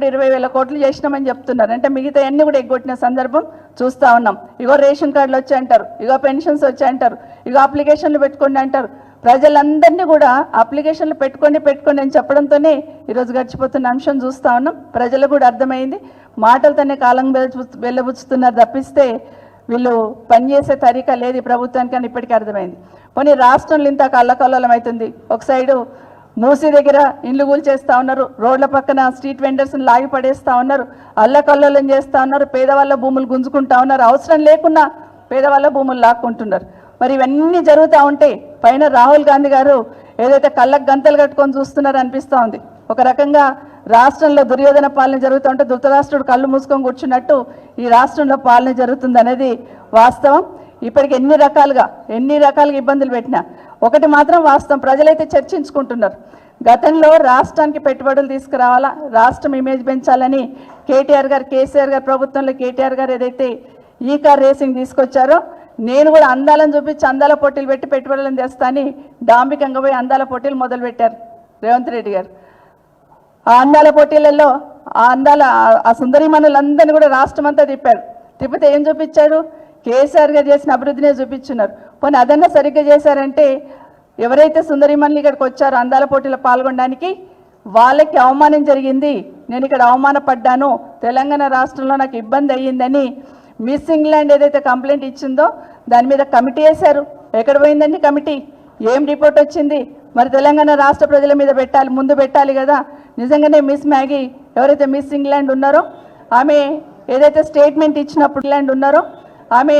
ఇప్పుడు ఇరవై వేల కోట్లు చేసినామని చెప్తున్నారు. అంటే మిగతా అన్ని కూడా ఎగ్గొట్టిన సందర్భం చూస్తూ ఉన్నాం. ఇగో రేషన్ కార్డులు వచ్చి అంటారు. ఇగో పెన్షన్స్ వచ్చి అంటారు. ఇగో అప్లికేషన్లు పెట్టుకోండి అంటారు. ప్రజలందరినీ కూడా అప్లికేషన్లు పెట్టుకోండి పెట్టుకోండి అని చెప్పడంతోనే ఈరోజు గడిచిపోతున్న అంశం చూస్తూ ఉన్నాం. ప్రజలకు కూడా అర్థమైంది. మాటలతోనే కాలం వెళ్ళబుచ్చుతున్నారు తప్పిస్తే వీళ్ళు పనిచేసే తరీకా లేదు ప్రభుత్వానికి అని ఇప్పటికీ అర్థమైంది. పోనీ రాష్ట్రంలో ఇంత కళ్ళకల్లోలం అవుతుంది. ఒక సైడు మూసి దగ్గర ఇండ్లు కూల్చేస్తా ఉన్నారు. రోడ్ల పక్కన స్ట్రీట్ వెండర్స్ని లాగి పడేస్తా ఉన్నారు. అల్లకల్లోలం చేస్తా ఉన్నారు. పేదవాళ్ళ భూములు గుంజుకుంటా ఉన్నారు. అవసరం లేకున్నా పేదవాళ్ళ భూములు లాక్కుంటున్నారు. మరి ఇవన్నీ జరుగుతూ ఉంటే పైన రాహుల్ గాంధీ గారు ఏదైతే కళ్ళకు గంతలు కట్టుకొని చూస్తున్నారు అనిపిస్తూ ఉంది. ఒక రకంగా రాష్ట్రంలో దుర్యోధన పాలన జరుగుతుంటే ధృతరాష్ట్రుడు కళ్ళు మూసుకొని కూర్చున్నట్టు ఈ రాష్ట్రంలో పాలన జరుగుతుంది అనేది వాస్తవం. ఇప్పటికి ఎన్ని రకాలుగా ఎన్ని రకాలుగా ఇబ్బందులు పెట్టినా ఒకటి మాత్రం వాస్తవం. ప్రజలైతే చర్చించుకుంటున్నారు. గతంలో రాష్ట్రానికి పెట్టుబడులు తీసుకురావాలా? రాష్ట్రం ఇమేజ్ పెంచాలని కేటీఆర్ గారు కేసీఆర్ గారు ప్రభుత్వంలో కేటీఆర్ గారు ఏదైతే ఈ కార్ రేసింగ్ తీసుకొచ్చారో నేను కూడా అందాలను చూపించి అందాల పోటీలు పెట్టి పెట్టుబడులను తెస్తాని డాంబికంగా పోయి అందాల పోటీలు మొదలు పెట్టారు రేవంత్ రెడ్డి గారు. ఆ అందాల పోటీలలో ఆ అందాల ఆ- ఆ సుందరిమణులందరినీ కూడా రాష్ట్రం అంతా తిప్పారు. తిప్పితే ఏం చూపించాడు? కేసీఆర్ గారు చేసిన అభివృద్ధినే చూపించున్నారు. పోనీ అదన్నా సరిగ్గా చేశారంటే ఎవరైతే సుందరిమణులు ఇక్కడికి వచ్చారో అందాల పోటీలో పాల్గొనడానికి వాళ్ళకి అవమానం జరిగింది. నేను ఇక్కడ అవమానపడ్డాను. తెలంగాణ రాష్ట్రంలో నాకు ఇబ్బంది అయ్యిందని మిస్ ఇంగ్లాండ్ ఏదైతే కంప్లైంట్ ఇచ్చిందో దాని మీద కమిటీ వేశారు. ఎక్కడ పోయిందండి కమిటీ? ఏం రిపోర్ట్ వచ్చింది? మరి తెలంగాణ రాష్ట్ర ప్రజల మీద పెట్టాలి ముందు పెట్టాలి కదా. నిజంగానే మిస్ మ్యాగీ ఎవరైతే మిస్ ఇంగ్లాండ్ ఉన్నారో ఆమె ఏదైతే స్టేట్మెంట్ ఇచ్చినప్పుడు ఇంగ్లాండ్ ఉన్నారో ఆమె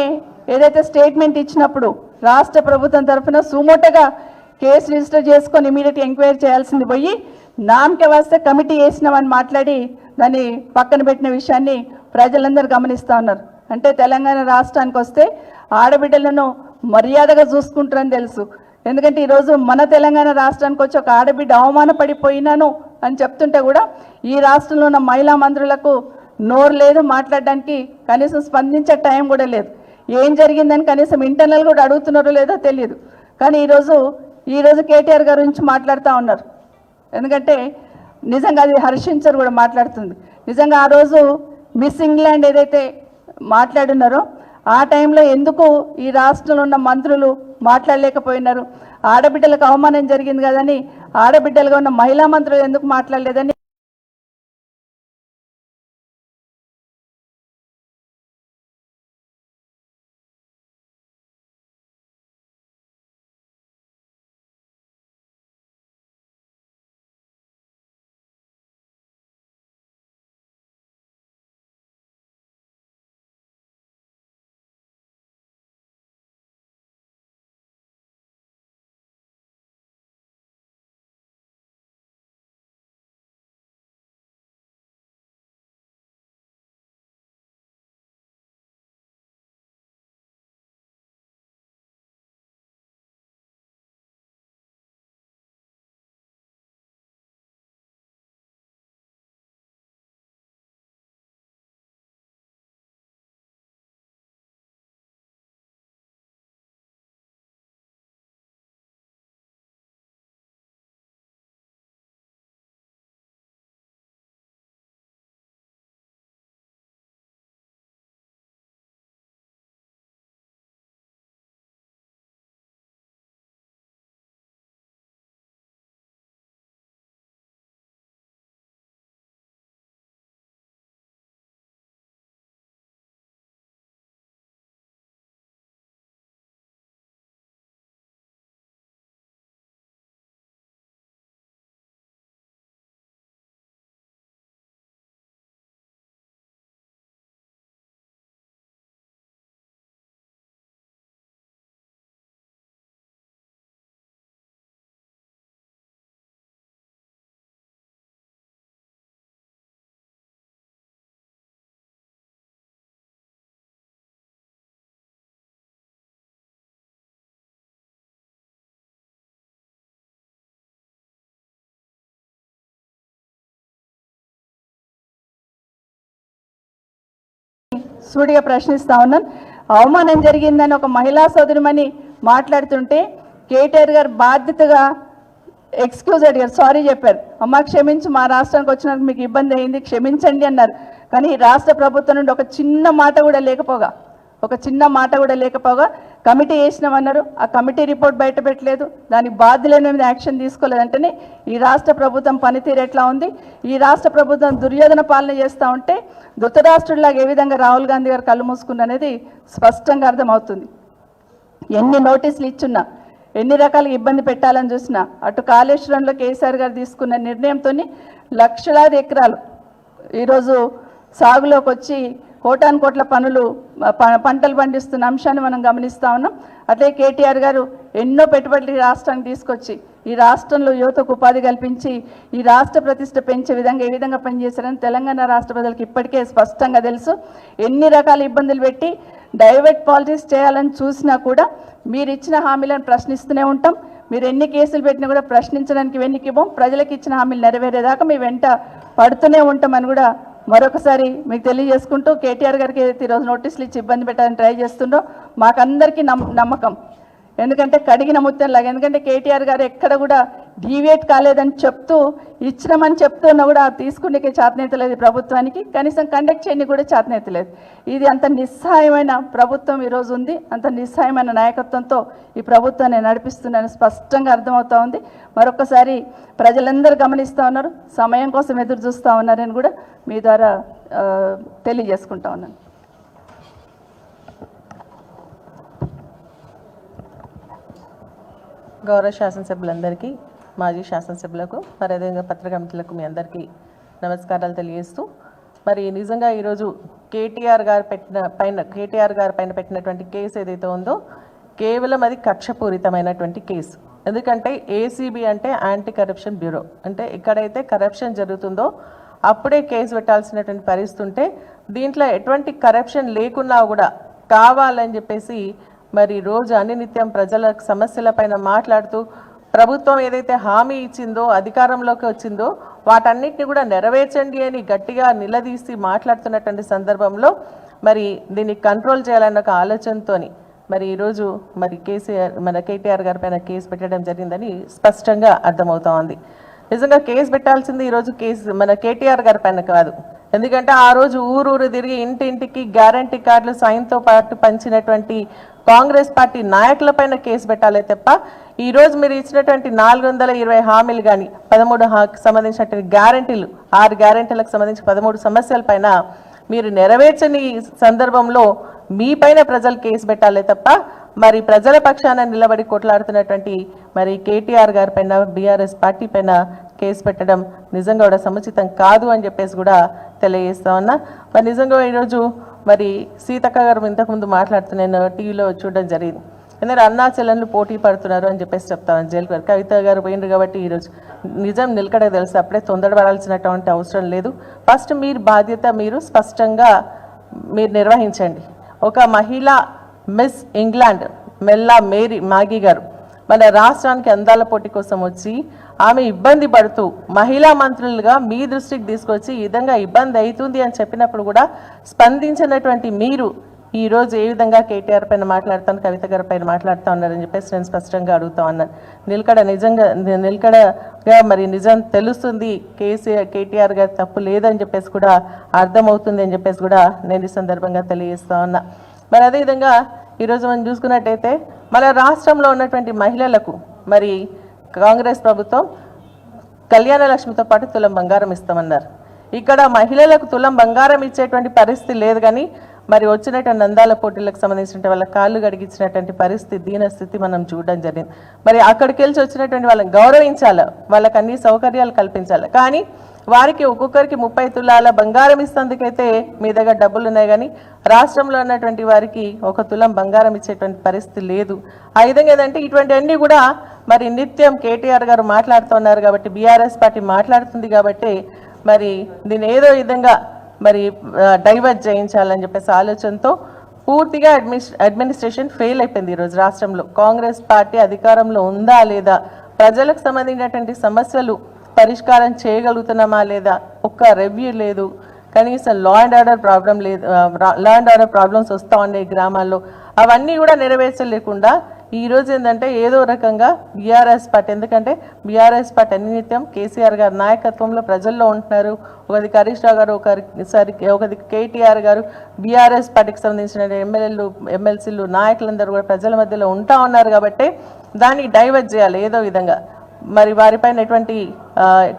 ఏదైతే స్టేట్మెంట్ ఇచ్చినప్పుడు రాష్ట్ర ప్రభుత్వం తరఫున సుమోటగా కేసు రిజిస్టర్ చేసుకొని ఇమీడియట్ ఎంక్వైరీ చేయాల్సింది పోయి నామకే వస్తే కమిటీ వేసినామని మాట్లాడి దాన్ని పక్కన పెట్టిన విషయాన్ని ప్రజలందరూ గమనిస్తూ ఉన్నారు. అంటే తెలంగాణ రాష్ట్రానికి వస్తే ఆడబిడ్డలను మర్యాదగా చూసుకుంటారని తెలుసు. ఎందుకంటే ఈరోజు మన తెలంగాణ రాష్ట్రానికి వచ్చి ఒక ఆడబిడ్డ అవమానపడిపోయినాను అని చెప్తుంటే కూడా ఈ రాష్ట్రంలో ఉన్న మహిళా మంత్రులకు నోరు లేదు మాట్లాడడానికి కనీసం స్పందించే టైం కూడా లేదు. ఏం జరిగిందని కనీసం ఇంటర్నల్ కూడా అడుగుతున్నారో లేదో తెలియదు కానీ ఈరోజు ఈరోజు కేటీఆర్ గారి గురించి మాట్లాడుతూ ఉన్నారు. ఎందుకంటే నిజంగా అది హర్షించర్ కూడా మాట్లాడుతుంది. నిజంగా ఆ రోజు మిస్ ఇంగ్లాండ్ ఏదైతే మాట్లాడున్నారో ఆ టైంలో ఎందుకు ఈ రాష్ట్రంలో ఉన్న మంత్రులు మాట్లాడలేకపోయినారు? ఆడబిడ్డలకు అవమానం జరిగింది కదని ఆడబిడ్డలుగా ఉన్న మహిళా మంత్రులు ఎందుకు మాట్లాడలేదని సూటిగా ప్రశ్నిస్తా ఉన్నాను అవమానం జరిగిందని ఒక మహిళా సోదరిమని మాట్లాడుతుంటే కేటీఆర్ గారు బాధ్యతగా ఎక్స్క్యూజ్ అడిగారు. సారీ చెప్పారు. అమ్మ క్షమించి మా రాష్ట్రానికి వచ్చినందుకు మీకు ఇబ్బంది అయింది క్షమించండి అన్నారు. కానీ రాష్ట్ర ప్రభుత్వం నుండి ఒక చిన్న మాట కూడా లేకపోగా ఒక చిన్న మాట కూడా లేకపోగా కమిటీ వేసినామన్నారు. ఆ కమిటీ రిపోర్ట్ బయట పెట్టలేదు. దానికి బాధ్యులైన మీద యాక్షన్ తీసుకోలేదంటేనే ఈ రాష్ట్ర ప్రభుత్వం పనితీరు ఎట్లా ఉంది? ఈ రాష్ట్ర ప్రభుత్వం దుర్యోధన పాలన చేస్తూ ఉంటే ధృతరాష్ట్రుడిలాగా ఏ విధంగా రాహుల్ గాంధీ గారు కళ్ళు మూసుకున్న అనేది స్పష్టంగా అర్థమవుతుంది. ఎన్ని నోటీసులు ఇచ్చున్నా ఎన్ని రకాలుగా ఇబ్బంది పెట్టాలని చూసినా అటు కాళేశ్వరంలో కేసీఆర్ గారు తీసుకున్న నిర్ణయంతో లక్షలాది ఎకరాలు ఈరోజు సాగులోకి వచ్చి కోటాను కోట్ల పనులు ప- పంటలు పండిస్తున్న అంశాన్ని మనం గమనిస్తూ ఉన్నాం. అట్లే కేటీఆర్ గారు ఎన్నో పెట్టుబడులు ఈ రాష్ట్రానికి తీసుకొచ్చి ఈ రాష్ట్రంలో యువతకు ఉపాధి కల్పించి ఈ రాష్ట్ర ప్రతిష్ట పెంచే విధంగా ఏ విధంగా పనిచేశారని తెలంగాణ రాష్ట్ర ప్రజలకు ఇప్పటికే స్పష్టంగా తెలుసు. ఎన్ని రకాల ఇబ్బందులు పెట్టి డైవర్ట్ పాలిటిక్స్ చేయాలని చూసినా కూడా మీరు ఇచ్చిన హామీలను ప్రశ్నిస్తూనే ఉంటాం. మీరు ఎన్ని కేసులు పెట్టినా కూడా ప్రశ్నించడానికి వెన్నికివ్వం ప్రజలకు ఇచ్చిన హామీలు నెరవేరేదాకా మీ వెంట పడుతూనే ఉంటామని కూడా మరొకసారి మీకు తెలియజేసుకుంటూ కేటీఆర్ గారికి ఏదైతే ఈరోజు నోటీసులు ఇచ్చి ఇబ్బంది పెట్టాలని ట్రై చేస్తుండో మాకందరికీ నమ్మకం. ఎందుకంటే కడిగిన ముత్యంలాగా ఎందుకంటే కేటీఆర్ గారు ఎక్కడ కూడా డీవియేట్ కాలేదని చెప్తూ ఇచ్చినామని చెప్తున్నా కూడా తీసుకునే చేతనైతలేదు లేదు ప్రభుత్వానికి. కనీసం కండక్ట్ చేయని కూడా చేతనైతలేదు. ఇది అంత నిస్సహాయమైన ప్రభుత్వం ఈరోజు ఉంది. అంత నిస్సహాయమైన నాయకత్వంతో ఈ ప్రభుత్వాన్ని నడిపిస్తుందని స్పష్టంగా అర్థమవుతా ఉంది. మరొకసారి ప్రజలందరూ గమనిస్తూ ఉన్నారు. సమయం కోసం ఎదురు చూస్తూ ఉన్నారని కూడా మీ ద్వారా తెలియజేసుకుంటా ఉన్నాను. గౌరవ శాసనసభ్యులందరికీ మాజీ శాసనసభ్యులకు మరి అదేవిధంగా పత్రికా మీ అందరికీ నమస్కారాలు తెలియజేస్తూ మరి నిజంగా ఈరోజు కేటీఆర్ గారు పెట్టిన పైన కేటీఆర్ గారి పైన పెట్టినటువంటి కేసు ఏదైతే ఉందో కేవలం అది కక్షపూరితమైనటువంటి కేసు. ఎందుకంటే ఏసీబీ అంటే యాంటీ కరప్షన్ బ్యూరో అంటే ఎక్కడైతే కరప్షన్ జరుగుతుందో అప్పుడే కేసు పెట్టాల్సినటువంటి పరిస్థితి ఉంటే దీంట్లో ఎటువంటి కరప్షన్ లేకున్నా కూడా కావాలని చెప్పేసి మరి రోజు అనినిత్యం ప్రజల సమస్యలపైన మాట్లాడుతూ ప్రభుత్వం ఏదైతే హామీ ఇచ్చిందో అధికారంలోకి వచ్చిందో వాటన్నిటిని కూడా నెరవేర్చండి అని గట్టిగా నిలదీసి మాట్లాడుతున్నటువంటి సందర్భంలో మరి దీన్ని కంట్రోల్ చేయాలన్న ఒక ఆలోచనతోని మరి ఈరోజు మరి కేసీఆర్ మన కేటీఆర్ గారి పైన కేసు పెట్టడం జరిగిందని స్పష్టంగా అర్థమవుతా ఉంది. నిజంగా కేసు పెట్టాల్సింది ఈరోజు కేసు మన కేటీఆర్ గారి పైన కాదు. ఎందుకంటే ఆ రోజు ఊరూరు తిరిగి ఇంటింటికి గ్యారంటీ కార్డులు సైన్తో పాటు పంచినటువంటి కాంగ్రెస్ పార్టీ నాయకులపైన కేసు పెట్టాలే తప్ప ఈరోజు మీరు ఇచ్చినటువంటి నాలుగు వందల ఇరవై హామీలు కానీ పదమూడు హా సంబంధించినటువంటి గ్యారంటీలు ఆరు గ్యారంటీలకు సంబంధించి పదమూడు సమస్యల పైన మీరు నెరవేర్చని సందర్భంలో మీ పైన ప్రజలు కేసు పెట్టాలే తప్ప మరి ప్రజల పక్షాన నిలబడి కొట్లాడుతున్నటువంటి మరి కేటీఆర్ గారి పైన బీఆర్ఎస్ పార్టీ పైన కేసు పెట్టడం నిజంగా కూడా సముచితం కాదు అని చెప్పేసి కూడా తెలియజేస్తా ఉన్నా. మరి నిజంగా ఈరోజు మరి సీతక్క గారు ఇంతకుముందు మాట్లాడుతూ నేను టీవీలో చూడడం జరిగింది. ఎందుకంటే అన్నా చెల్లెళ్ళు పోటీ పడుతున్నారు అని చెప్పేసి చెప్తాను జైలు గారు కవిత గారు పోయిండ్రు కాబట్టి ఈరోజు నిజం నిలకడ తెలుసు. అప్పుడే తొందరపడాల్సినటువంటి అవసరం లేదు. ఫస్ట్ మీరు బాధ్యత మీరు స్పష్టంగా మీరు నిర్వహించండి. ఒక మహిళ miss England Milla Mary Magee గారు మన రాష్ట్రానికి అందాల పోటీ కోసం వచ్చి ఆమె ఇబ్బంది పడుతూ మహిళా మంత్రులుగా మీ దృష్టికి తీసుకొచ్చి ఈ విధంగా ఇబ్బంది అవుతుంది అని చెప్పినప్పుడు కూడా స్పందించినటువంటి మీరు ఈ రోజు ఏ విధంగా కేటీఆర్ పైన మాట్లాడుతాను కవిత గారి పైన మాట్లాడుతూ ఉన్నారని చెప్పేసి నేను స్పష్టంగా అడుగుతా ఉన్నాను నిలకడ నిజంగా నిలకడగా మరి నిజం తెలుస్తుంది కేసీఆర్ కేటీఆర్ గారి తప్పు లేదని చెప్పేసి కూడా అర్థమవుతుంది అని చెప్పేసి కూడా నేను ఈ సందర్భంగా తెలియజేస్తా ఉన్నా. మరి అదేవిధంగా ఈరోజు మనం చూసుకున్నట్టయితే మన రాష్ట్రంలో ఉన్నటువంటి మహిళలకు మరి కాంగ్రెస్ ప్రభుత్వం కళ్యాణ లక్ష్మితో పాటు తులం బంగారం ఇస్తామన్నారు. ఇక్కడ మహిళలకు తులం బంగారం ఇచ్చేటువంటి పరిస్థితి లేదు కానీ మరి వచ్చినటువంటి నందాల పోటీలకు సంబంధించిన వాళ్ళ కాళ్ళు గడిగించినటువంటి పరిస్థితి దీన స్థితి మనం చూడడం జరిగింది. మరి అక్కడికి వెళ్ళి వచ్చినటువంటి వాళ్ళని గౌరవించాలి? వాళ్ళకి అన్ని సౌకర్యాలు కల్పించాలి? కానీ వారికి ఒక్కొక్కరికి ముప్పై తులాల బంగారం ఇస్తందుకైతే మీ దగ్గర డబ్బులు ఉన్నాయి కానీ రాష్ట్రంలో ఉన్నటువంటి వారికి ఒక తులం బంగారం ఇచ్చేటువంటి పరిస్థితి లేదు. ఆ విధంగా ఏదంటే ఇటువంటి అన్ని కూడా మరి నిత్యం కేటీఆర్ గారు మాట్లాడుతున్నారు కాబట్టి బీఆర్ఎస్ పార్టీ మాట్లాడుతుంది కాబట్టి మరి దీన్ని ఏదో విధంగా మరి డైవర్ట్ చేయించాలని చెప్పేసి ఆలోచనతో పూర్తిగా అడ్మినిస్ అడ్మినిస్ట్రేషన్ ఫెయిల్ అయిపోయింది ఈరోజు రాష్ట్రంలో. కాంగ్రెస్ పార్టీ అధికారంలో ఉందా లేదా ప్రజలకు సంబంధించినటువంటి సమస్యలు పరిష్కారం చేయగలుగుతున్నామా లేదా? ఒక్క రివ్యూ లేదు. కనీసం లా అండ్ ఆర్డర్ ప్రాబ్లం లేదు లా అండ్ ఆర్డర్ ప్రాబ్లమ్స్ వస్తూ ఉన్నాయి గ్రామాల్లో. అవన్నీ కూడా నెరవేర్చలేకుండా ఈరోజు ఏంటంటే ఏదో రకంగా బీఆర్ఎస్ పార్టీ ఎందుకంటే బీఆర్ఎస్ పార్టీ అనినిత్యం కేసీఆర్ గారి నాయకత్వంలో ప్రజల్లో ఉంటున్నారు. ఒకది హరీష్ రావు గారు ఒకసారి ఒకది కేటీఆర్ గారు బీఆర్ఎస్ పార్టీకి సంబంధించిన ఎమ్మెల్యేలు ఎమ్మెల్సీలు నాయకులందరూ కూడా ప్రజల మధ్యలో ఉంటా ఉన్నారు కాబట్టి దాన్ని డైవర్ట్ చేయాలి ఏదో విధంగా. మరి వారిపైన ఎటువంటి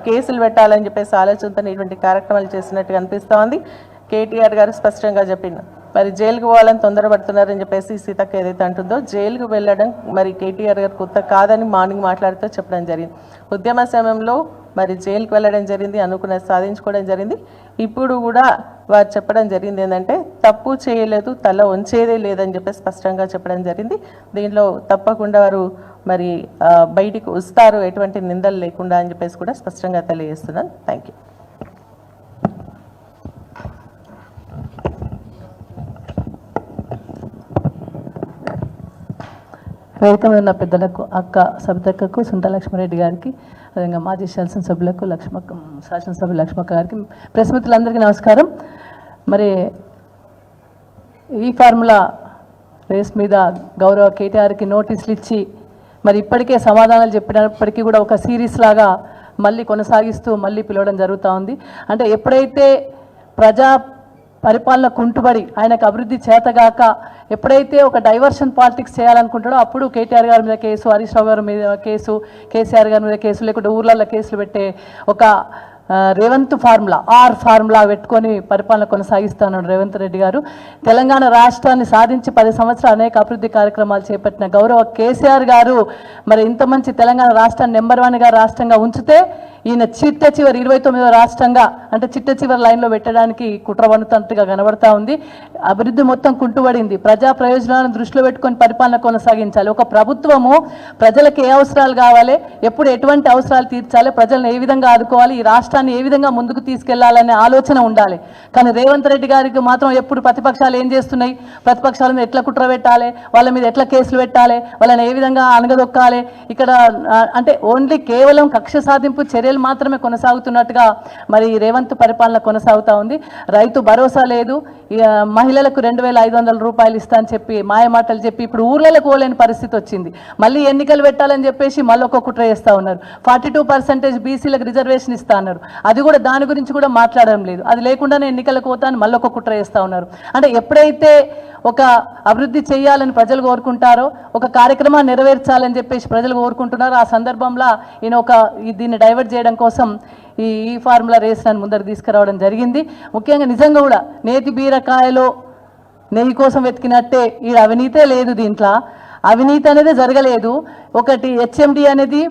కేసులు పెట్టాలని చెప్పేసి ఆలోచనతో ఇటువంటి కార్యక్రమాలు చేసినట్టు కనిపిస్తోంది కేటీఆర్ గారు స్పష్టంగా చెప్పిండు. మరి జైలుకు పోవాలని తొందరపడుతున్నారని చెప్పేసి సీతక్క ఏదైతే అంటుందో జైలుకు వెళ్ళడం మరి కేటీఆర్ గారు కొత్త కాదని మార్నింగ్ మాట్లాడుతూ చెప్పడం జరిగింది. ఉద్యమ సమయంలో మరి జైలుకు వెళ్ళడం జరిగింది అనుకున్నది సాధించుకోవడం జరిగింది. ఇప్పుడు కూడా వారు చెప్పడం జరిగింది ఏంటంటే తప్పు చేయలేదు తల ఉంచేదే లేదని చెప్పి స్పష్టంగా చెప్పడం జరిగింది. దీంట్లో తప్పకుండా వారు మరి బయటికి వస్తారు ఎటువంటి నిందలు లేకుండా అని చెప్పేసి కూడా స్పష్టంగా తెలియజేస్తున్నాను. థ్యాంక్ యూ వేదికమై ఉన్న పెద్దలకు అక్క సబితక్కకు సుంటలక్ష్మారెడ్డి గారికి అదేవిధంగా మాజీ శాసనసభ్యులకు లక్ష్మక్క శాసనసభ్యులు లక్ష్మక్క గారికి ప్రెస్ మిత్రులందరికీ నమస్కారం. మరి ఈ ఫార్ములా రేస్ మీద గౌరవ కేటీఆర్కి నోటీసులు ఇచ్చి మరి ఇప్పటికే సమాధానాలు చెప్పినప్పటికీ కూడా ఒక సిరీస్ లాగా మళ్ళీ కొనసాగిస్తూ మళ్ళీ పిలవడం జరుగుతూ ఉంది. అంటే ఎప్పుడైతే ప్రజా పరిపాలన కుంటుబడి ఆయనకు అభివృద్ధి చేతగాక ఎప్పుడైతే ఒక డైవర్షన్ పాలిటిక్స్ చేయాలనుకుంటాడో అప్పుడు కేటీఆర్ గారి మీద కేసు హరీష్ రావు గారి మీద కేసు కేసీఆర్ గారి మీద కేసు లేకుంటే ఊర్లలో కేసులు పెట్టే ఒక రేవంత్ ఫార్ములా ఆర్ ఫార్ములా పెట్టుకొని పరిపాలన కొనసాగిస్తున్నాడు రేవంత్ రెడ్డి గారు. తెలంగాణ రాష్ట్రాన్ని సాధించి పది సంవత్సరాలు అనేక అభివృద్ధి కార్యక్రమాలు చేపట్టిన గౌరవ కేసీఆర్ గారు మరి ఇంత మంచి తెలంగాణ రాష్ట్రాన్ని నెంబర్ వన్గా రాష్ట్రంగా ఉంచితే ఈయన చిట్ట చివరి ఇరవై తొమ్మిదో రాష్ట్రంగా అంటే చిట్ట చివరి లైన్లో పెట్టడానికి కుట్ర వండుతున్నట్టుగా కనబడతా ఉంది. అభివృద్ధి మొత్తం కుంటుపడింది ప్రజా ప్రయోజనాలను దృష్టిలో పెట్టుకొని పరిపాలన కొనసాగించాలి. ఒక ప్రభుత్వము ప్రజలకు ఏ అవసరాలు కావాలి ఎప్పుడు ఎటువంటి అవసరాలు తీర్చాలి ప్రజలను ఏ విధంగా ఆదుకోవాలి ఈ రాష్ట్రాన్ని ఏ విధంగా ముందుకు తీసుకెళ్ళాలనే ఆలోచన ఉండాలి. కానీ రేవంత్ రెడ్డి గారికి మాత్రం ఎప్పుడు ప్రతిపక్షాలు ఏం చేస్తున్నాయి? ప్రతిపక్షాల మీద ఎట్లా కుట్ర పెట్టాలి? వాళ్ళ మీద ఎట్లా కేసులు పెట్టాలి? వాళ్ళని ఏ విధంగా అనగదొక్కాలి ఇక్కడ అంటే ఓన్లీ కేవలం కక్ష సాధింపు చర్య చర్యలు మాత్రమే కొనసాగుతున్నట్టుగా మరి రేవంత్ పరిపాలన కొనసాగుతా ఉంది. రైతు భరోసా లేదు. మహిళలకు రెండు వేల ఐదు వందల రూపాయలు ఇస్తా అని చెప్పి మాయమాటలు చెప్పి ఇప్పుడు ఊర్లకు పోలేని పరిస్థితి వచ్చింది. మళ్ళీ ఎన్నికలు పెట్టాలని చెప్పేసి మళ్ళీ ఒక కుట్ర చేస్తూ ఉన్నారు. ఫార్టీ టూ పర్సెంటేజ్ బీసీలకు రిజర్వేషన్ ఇస్తా అన్నారు. అది కూడా దాని గురించి కూడా మాట్లాడడం లేదు. అది లేకుండానే ఎన్నికలకు పోతాను మళ్ళీ ఒక కుట్ర చేస్తూ ఉన్నారు. అంటే ఎప్పుడైతే ఒక అభివృద్ధి చేయాలని ప్రజలు కోరుకుంటారో ఒక కార్యక్రమాన్ని నెరవేర్చాలని చెప్పేసి ప్రజలు కోరుకుంటున్నారు. ఆ సందర్భంలో ఈయన ఒక దీన్ని డైవర్ట్ చేయడం కోసం ఈ ఈ ఫార్ములా రేస్ అని ముందర తీసుకురావడం జరిగింది. ముఖ్యంగా నిజంగా కూడా నేతి బీరకాయలో నెయ్యి కోసం వెతికినట్టే ఈ అవినీతే లేదు దీంట్లో. అవినీతి అనేది జరగలేదు. ఒకటి హెచ్ఎండి అనేది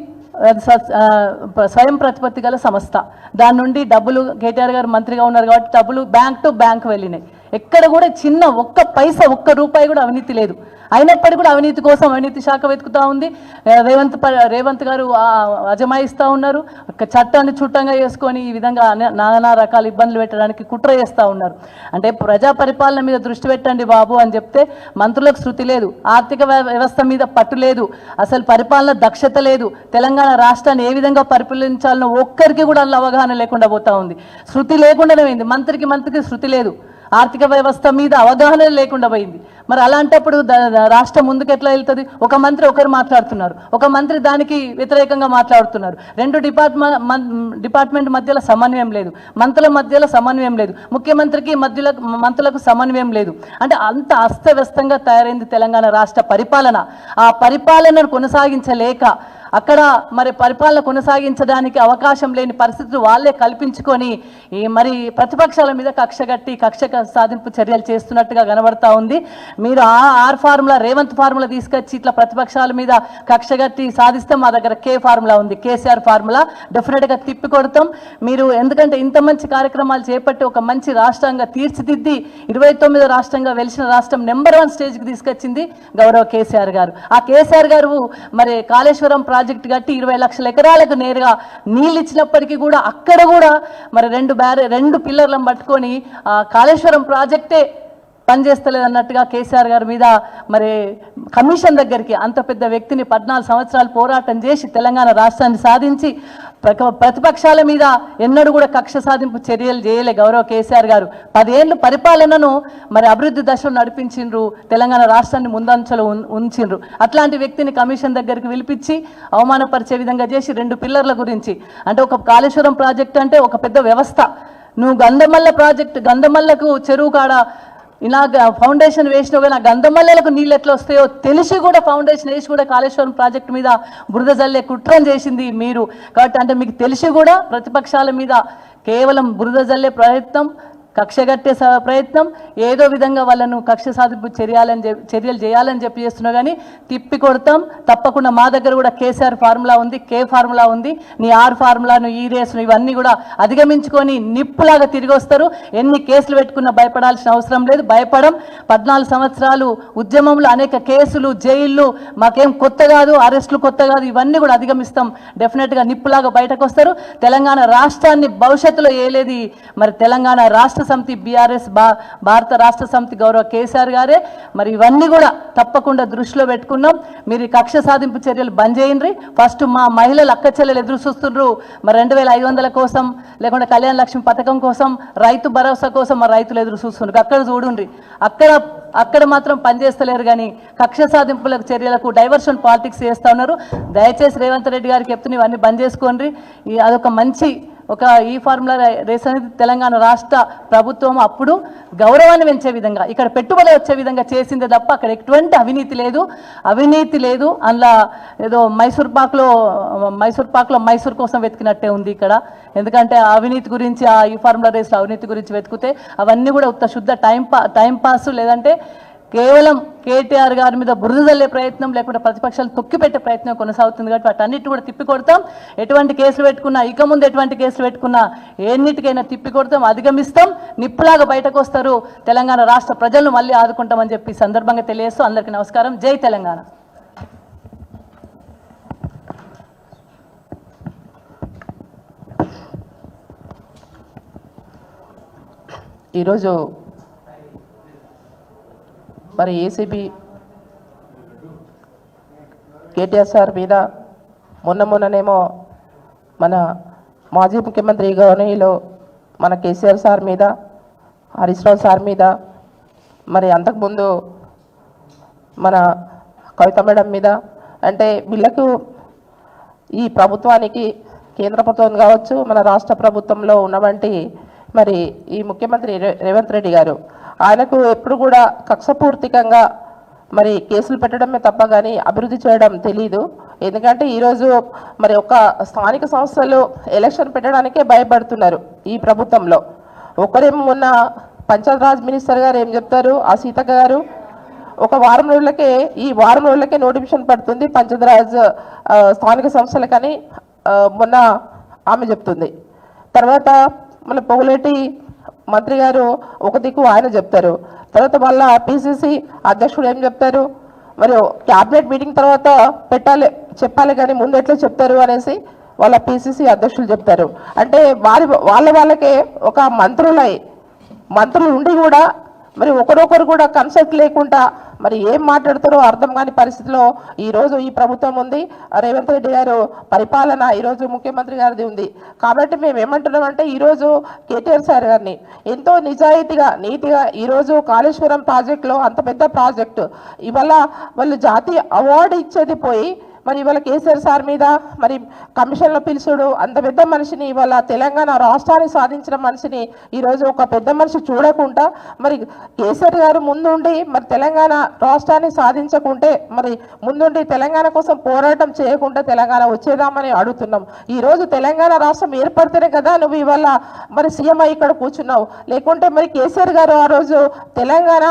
స్వయం ప్రతిపత్తి గల సంస్థ. దాని నుండి డబ్బులు కేటీఆర్ గారు మంత్రిగా ఉన్నారు కాబట్టి డబ్బులు బ్యాంక్ టు బ్యాంక్ వెళ్ళినాయి. ఎక్కడ కూడా చిన్న ఒక్క పైస ఒక్క రూపాయి కూడా అవినీతి లేదు. అయినప్పటికీ కూడా అవినీతి కోసం అవినీతి శాఖ వెతుకుతా ఉంది. రేవంత్ రేవంత్ గారు అజమాయిస్తూ ఉన్నారు. ఒక చట్టాన్ని చుట్టంగా చేసుకొని ఈ విధంగా నానా రకాల ఇబ్బందులు పెట్టడానికి కుట్ర చేస్తూ ఉన్నారు. అంటే ప్రజా పరిపాలన మీద దృష్టి పెట్టండి బాబు అని చెప్తే మంత్రులకు శృతి లేదు. ఆర్థిక వ్యవస్థ మీద పట్టు లేదు. అసలు పరిపాలన దక్షత లేదు. తెలంగాణ రాష్ట్రాన్ని ఏ విధంగా పరిపాలించాలనో ఒక్కరికి కూడా అందులో అవగాహన లేకుండా పోతా ఉంది. శృతి లేకుండానే పోయింది. మంత్రికి మంత్రికి శృతి లేదు. ఆర్థిక వ్యవస్థ మీద అవగాహన లేకుండా పోయింది. మరి అలాంటప్పుడు రాష్ట్రం ముందుకు ఎట్లా వెళ్తుంది? ఒక మంత్రి ఒకరు మాట్లాడుతున్నారు. ఒక మంత్రి దానికి వ్యతిరేకంగా మాట్లాడుతున్నారు. రెండు డిపార్ట్మెంట్ డిపార్ట్మెంట్ మధ్యలో సమన్వయం లేదు. మంత్రుల మధ్యలో సమన్వయం లేదు. ముఖ్యమంత్రికి మధ్యలో మంత్రులకు సమన్వయం లేదు. అంటే అంత అస్తవ్యస్తంగా తయారైంది తెలంగాణ రాష్ట్ర పరిపాలన. ఆ పరిపాలనను కొనసాగించలేక అక్కడ మరి పరిపాలన కొనసాగించడానికి అవకాశం లేని పరిస్థితులు వాళ్ళే కల్పించుకొని ఈ మరి ప్రతిపక్షాల మీద కక్ష కట్టి కక్ష సాధింపు చర్యలు చేస్తున్నట్టుగా కనబడతా ఉంది. మీరు ఆ ఆర్ ఫార్ములా రేవంత్ ఫార్ములా తీసుకొచ్చి ఇట్లా ప్రతిపక్షాల మీద కక్ష కట్టి సాధిస్తే మా దగ్గర కే ఫార్ములా ఉంది. కేసీఆర్ ఫార్ములా డెఫినెట్గా తిప్పి కొడతాం మీరు ఎందుకంటే ఇంత మంచి కార్యక్రమాలు చేపట్టి ఒక మంచి రాష్ట్రంగా తీర్చిదిద్ది ఇరవై తొమ్మిదో రాష్ట్రంగా వెలిసిన రాష్ట్రం నెంబర్ వన్ స్టేజ్కి తీసుకొచ్చింది గౌరవ కేసీఆర్ గారు. ఆ కేసీఆర్ గారు మరి కాళేశ్వరం ప్రాజెక్ట్ కట్టి ఇరవై లక్షల ఎకరాలకు నేరుగా నీళ్ళు ఇచ్చినప్పటికీ కూడా అక్కడ కూడా మరి రెండు బ్యారే రెండు పిల్లర్లను పట్టుకొని కాళేశ్వరం ప్రాజెక్టే పనిచేస్తలేదు అన్నట్టుగా కేసీఆర్ గారి మీద మరి కమిషన్ దగ్గరికి అంత పెద్ద వ్యక్తిని పద్నాలుగు సంవత్సరాలు పోరాటం చేసి తెలంగాణ రాష్ట్రాన్ని సాధించి ప్రతిపక్షాల మీద ఎన్నడూ కూడా కక్ష సాధింపు చర్యలు చేయలే గౌరవ కేసీఆర్ గారు. పదేళ్ళు పరిపాలనను మరి అభివృద్ధి దశలో నడిపించిండ్రు తెలంగాణ రాష్ట్రాన్ని ముందంచలో ఉంచిండ్రు. అట్లాంటి వ్యక్తిని కమిషన్ దగ్గరికి పిలిపించి అవమానపరిచే విధంగా చేసి రెండు పిల్లర్ల గురించి. అంటే ఒక కాళేశ్వరం ప్రాజెక్ట్ అంటే ఒక పెద్ద వ్యవస్థ. నువ్వు గంధమల్ల ప్రాజెక్ట్ గంధమల్లకు చెరువు కాడ ఇలా ఫౌండేషన్ వేసినా కూడా గంధమల్లెలకు నీళ్ళు ఎట్లా వస్తాయో తెలిసి కూడా ఫౌండేషన్ వేసి కూడా కాళేశ్వరం ప్రాజెక్టు మీద బురద జల్లే కుట్రం చేసింది మీరు. కాబట్టి అంటే మీకు తెలిసి కూడా ప్రతిపక్షాల మీద కేవలం బురద జల్లే ప్రయత్నం కక్షగట్టే స- ప్రయత్నం ఏదో విధంగా వాళ్ళను కక్ష సాధింపు చర్యాలని చర్యలు చేయాలని చెప్పి చేస్తున్నా కానీ తిప్పి కొడతాం. తప్పకుండా మా దగ్గర కూడా కేసీఆర్ ఫార్ములా ఉంది కే ఫార్ములా ఉంది. నీ ఆర్ ఫార్ములాను ఈ రేసును ఇవన్నీ కూడా అధిగమించుకొని నిప్పులాగా తిరిగి వస్తారు. ఎన్ని కేసులు పెట్టుకున్నా భయపడాల్సిన అవసరం లేదు. భయపడం పద్నాలుగు సంవత్సరాలు ఉద్యమంలో అనేక కేసులు జైళ్ళు మాకేం కొత్త కాదు అరెస్టులు కొత్త కాదు ఇవన్నీ కూడా అధిగమిస్తాం. డెఫినెట్గా నిప్పులాగా బయటకు వస్తారు తెలంగాణ రాష్ట్రాన్ని భవిష్యత్తులో ఏలేది? మరి తెలంగాణ రాష్ట్ర సమితి బీఆర్ఎస్ బా భారత రాష్ట్ర సమితి గౌరవ కేసీఆర్ గారే. మరి ఇవన్నీ కూడా తప్పకుండా దృష్టిలో పెట్టుకున్నాం. మీరు కక్ష సాధింపు చర్యలు బంద్ చేయండి. ఫస్ట్ మా మహిళలు అక్క చెల్లెలు ఎదురు చూస్తుండ్రు. మరి రెండు వేల ఐదు వందల కోసం లేకుంటే కళ్యాణ లక్ష్మి పథకం కోసం రైతు భరోసా కోసం మా రైతులు ఎదురు చూస్తుండ్రు. అక్కడ చూడండి అక్కడ అక్కడ మాత్రం పనిచేస్తలేరు కానీ కక్ష సాధింపులకు చర్యలకు డైవర్షన్ పాలిటిక్స్ చేస్తూ ఉన్నారు. దయచేసి రేవంత్ రెడ్డి గారికి చెప్తున్న ఇవన్నీ బంద్ చేసుకోండి. ఈ- అదొక మంచి ఒక ఈ ఫార్ములా రేస్ అనేది తెలంగాణ రాష్ట్ర ప్రభుత్వం అప్పుడు గౌరవాన్ని పెంచే విధంగా ఇక్కడ పెట్టుబడి వచ్చే విధంగా చేసిందే తప్ప అక్కడ ఎటువంటి అవినీతి లేదు. అవినీతి లేదు. అందులో ఏదో మైసూర్ పాక్లో మైసూర్ పాక్లో మైసూర్ కోసం వెతికినట్టే ఉంది ఇక్కడ. ఎందుకంటే ఆ అవినీతి గురించి ఆ ఈ ఫార్ములా రేస్లో అవినీతి గురించి వెతికితే అవన్నీ కూడా ఉత్త శుద్ధ టైం పా టైం పాస్ లేదంటే కేవలం కేటీఆర్ గారి మీద బురదల్లే ప్రయత్నం లేకుంటే ప్రతిపక్షాలు తొక్కిపెట్టే ప్రయత్నం కొనసాగుతుంది కాబట్టి వాటన్నిటి కూడా తిప్పి కొడతాం. ఎటువంటి కేసులు పెట్టుకున్నా ఇక ముందు ఎటువంటి కేసులు పెట్టుకున్నా ఎన్నిటికైనా తిప్పి కొడతాం అధిగమిస్తాం. నిప్పులాగా బయటకు వస్తారు. తెలంగాణ రాష్ట్ర ప్రజలను మళ్ళీ ఆదుకుంటామని చెప్పి సందర్భంగా తెలియజేస్తూ అందరికీ నమస్కారం. జై తెలంగాణ. ఈరోజు మరి ఏసీబీ కేటీఆర్ సార్ మీద మొన్న మొన్ననేమో మన మాజీ ముఖ్యమంత్రి గవర్నీలో మన కేసీఆర్ సార్ మీద హరీష్ రావు సార్ మీద మరి అంతకుముందు మన కవిత మేడం మీద అంటే వీళ్ళకు ఈ ప్రభుత్వానికి కేంద్ర ప్రభుత్వం కావచ్చు మన రాష్ట్ర ప్రభుత్వంలో ఉన్నవంటి మరి ఈ ముఖ్యమంత్రి రేవంత్ రెడ్డి గారు ఆయనకు ఎప్పుడు కూడా కక్షపూర్తికంగా మరి కేసులు పెట్టడమే తప్ప కానీ అభివృద్ధి చేయడం తెలీదు. ఎందుకంటే ఈరోజు మరి ఒక స్థానిక సంస్థలు ఎలక్షన్ పెట్టడానికే భయపడుతున్నారు ఈ ప్రభుత్వంలో. ఒకరేమో మొన్న పంచాయతీరాజ్ మినిస్టర్ గారు ఏం చెప్తారు? ఆ సీతక్క గారు ఒక వారం రోజులకే ఈ వారం రోజులకే నోటిఫికేషన్ పడుతుంది పంచదరాజ్ స్థానిక సంస్థలకని మొన్న ఆమె చెప్తుంది. తర్వాత మన పొగులేటి మంత్రి గారు ఒక దిక్కు ఆయన చెప్తారు. తర్వాత మళ్ళా పిసిసి అధ్యక్షుడు ఏం చెప్తారు? మరి క్యాబినెట్ మీటింగ్ తర్వాత పెట్టాలి చెప్పాలి కానీ ముందు ఎట్లా చెప్తారు అనేసి వాళ్ళ పిసిసి అధ్యక్షులు చెప్తారు. అంటే వారి వాళ్ళ వాళ్ళకే ఒక మంత్రులై మంత్రులు ఉండి కూడా మరి ఒకరొకరు కూడా కన్సల్ట్ లేకుండా మరి ఏం మాట్లాడుతారో అర్థం కాని పరిస్థితిలో ఈ రోజు ఈ ప్రభుత్వం ఉంది. రేవంత్ రెడ్డి గారు పరిపాలన ఈరోజు ముఖ్యమంత్రి గారిది ఉంది. కాబట్టి మేము ఏమంటున్నాం అంటే ఈరోజు కేటీఆర్ సార్ గారిని ఎంతో నిజాయితీగా నీతిగా ఈరోజు కాళేశ్వరం ప్రాజెక్టులో అంత పెద్ద ప్రాజెక్టు ఇవాళ వాళ్ళు జాతీయ అవార్డు ఇచ్చేది పోయి మరి ఇవాళ కేసీఆర్ సార్ మీద మరి కమిషన్లో పిలుచుడు అంత పెద్ద మనిషిని ఇవాళ తెలంగాణ రాష్ట్రాన్ని సాధించిన మనిషిని ఈరోజు ఒక పెద్ద మనిషి చూడకుండా మరి కేసీఆర్ గారు ముందుండి మరి తెలంగాణ రాష్ట్రాన్ని సాధించకుంటే మరి ముందుండి తెలంగాణ కోసం పోరాటం చేయకుండా తెలంగాణ వచ్చేదామని అడుగుతున్నాం. ఈరోజు తెలంగాణ రాష్ట్రం ఏర్పడితేనే కదా నువ్వు ఇవాళ మరి సీఎం ఇక్కడ కూర్చున్నావు. లేకుంటే మరి కేసీఆర్ గారు ఆ రోజు తెలంగాణ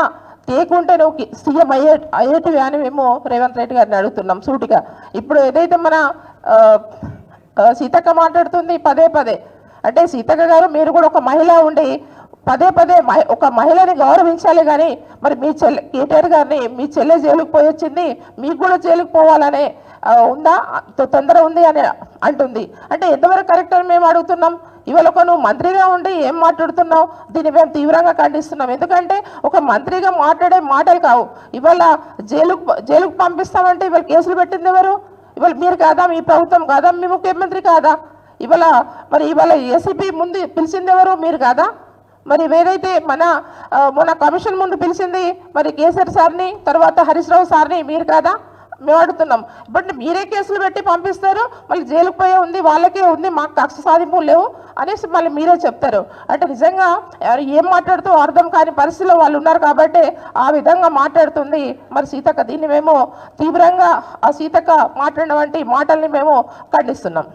తేకుంటే నువ్వు కి- సీఎం అయ్యే అయ్యేటివి అని మేము రేవంత్ రెడ్డి గారిని అడుగుతున్నాం సూటిగా. ఇప్పుడు ఏదైతే మన సీతక్క మాట్లాడుతుంది పదే పదే. అంటే సీతక్క గారు మీరు కూడా ఒక మహిళ ఉండి పదే పదే మహి- ఒక మహిళని గౌరవించాలి కానీ మరి మీ చెల్లె కేటీఆర్ గారిని మీ చెల్లె జైలుకు పోయి వచ్చింది మీకు కూడా జైలుకు పోవాలనే ఉందా? తొందర ఉంది అని అంటుంది. అంటే ఎంతవరకు కరెక్ట్ అని మేము అడుగుతున్నాం? ఇవాళ ఒక నువ్వు మంత్రిగా ఉండి ఏం మాట్లాడుతున్నావు? దీన్ని మేము తీవ్రంగా ఖండిస్తున్నాం. ఎందుకంటే ఒక మంత్రిగా మాట్లాడే మాటలు కావు. ఇవాళ జైలుకు జైలుకు పంపిస్తామంటే ఇవాళ కేసులు పెట్టింది ఎవరు? ఇవాళ మీరు కాదా మీ ప్రభుత్వం కాదా? మీ ముఖ్యమంత్రి కాదా? ఇవాళ మరి ఇవాళ ఏసీపీ ముందు పిలిచింది ఎవరు? మీరు కాదా? మరి వేరైతే మన మన కమిషన్ ముందు పిలిచింది మరి కేసీఆర్ సార్ని తర్వాత హరీష్ రావు సార్ని మీరు కాదా? మేము అడుగుతున్నాం బట్ మీరే కేసులు పెట్టి పంపిస్తారు. మళ్ళీ జైలుకు పోయే ఉంది వాళ్ళకే ఉంది మాకు కక్ష సాధింపు లేవు అనేసి మళ్ళీ మీరే చెప్తారు. అంటే నిజంగా ఎవరు ఏం మాట్లాడుతూ అర్థం కాని పరిస్థితిలో వాళ్ళు ఉన్నారు కాబట్టి ఆ విధంగా మాట్లాడుతుంది. మరి సీతక్క దీన్ని మేము తీవ్రంగా ఆ సీతక్క మాట్లాడినటువంటి మాటల్ని మేము ఖండిస్తున్నాం.